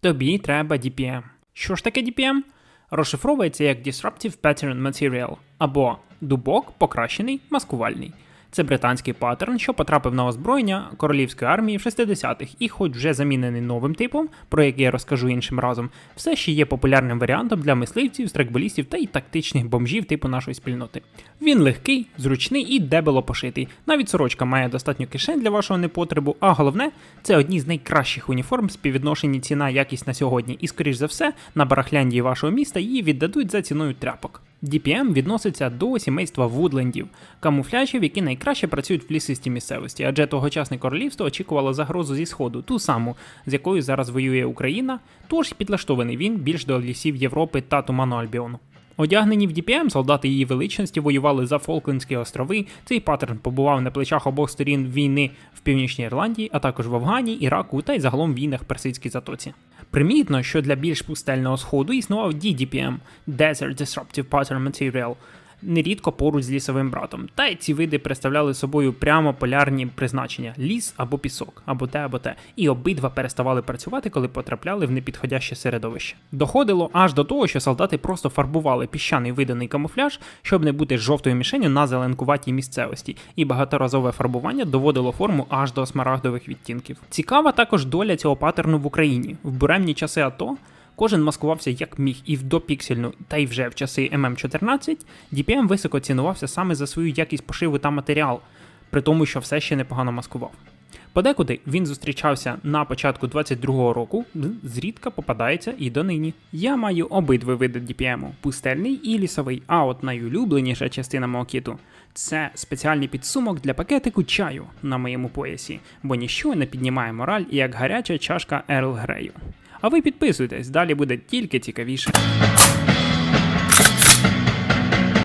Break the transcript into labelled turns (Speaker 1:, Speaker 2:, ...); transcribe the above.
Speaker 1: Тобі треба DPM. Що ж таке DPM? Розшифровується як Disruptive Pattern Material або дубок покращений маскувальний. Це британський паттерн, що потрапив на озброєння королівської армії в 60-х, і, хоч вже замінений новим типом, про який я розкажу іншим разом, все ще є популярним варіантом для мисливців, страйкболістів та й тактичних бомжів типу нашої спільноти. Він легкий, зручний і дебело пошитий. Навіть сорочка має достатньо кишень для вашого непотребу, а головне, це одні з найкращих уніформ співвідношенні ціна якість на сьогодні, і, скоріш за все, на барахлянді вашого міста її віддадуть за ціною тряпок. DPM відноситься до сімейства вудлендів, камуфляжів, які найкраще працюють в лісистій місцевості, адже тогочасне королівство очікувало загрозу зі сходу, ту саму, з якою зараз воює Україна, тож підлаштований він більш до лісів Європи та туману Альбіону. Одягнені в DPM, солдати її величності воювали за Фолклендські острови. Цей паттерн побував на плечах обох сторін війни в Північній Ірландії, а також в Афгані, Іраку та й загалом війнах Персидській затоці. Примітно, що для більш пустельного сходу існував DDPM – Desert Disruptive Pattern Material, нерідко поруч з лісовим братом. Та й ці види представляли собою прямо полярні призначення: ліс або пісок, або те, або те. І обидва переставали працювати, коли потрапляли в непідходяще середовище. Доходило аж до того, що солдати просто фарбували піщаний виданий камуфляж, щоб не бути жовтою мішенью на зеленкуватій місцевості, і багаторазове фарбування доводило форму аж до смарагдових відтінків. Цікава також доля цього паттерну в Україні. В буремні часи АТО Кожен маскувався як міг і в допіксельну, та й вже в часи MM14 DPM високо цінувався саме за свою якість пошиву та матеріал, при тому, що все ще непогано маскував. Подекуди він зустрічався на початку 22-го року, зрідка попадається і донині. Я маю обидва види DPM – пустельний і лісовий, а от найулюбленіша частина мого кіту – це спеціальний підсумок для пакетику чаю на моєму поясі, бо ніщо не піднімає мораль, як гаряча чашка Ерл Грею. А ви підписуйтесь, далі буде тільки цікавіше.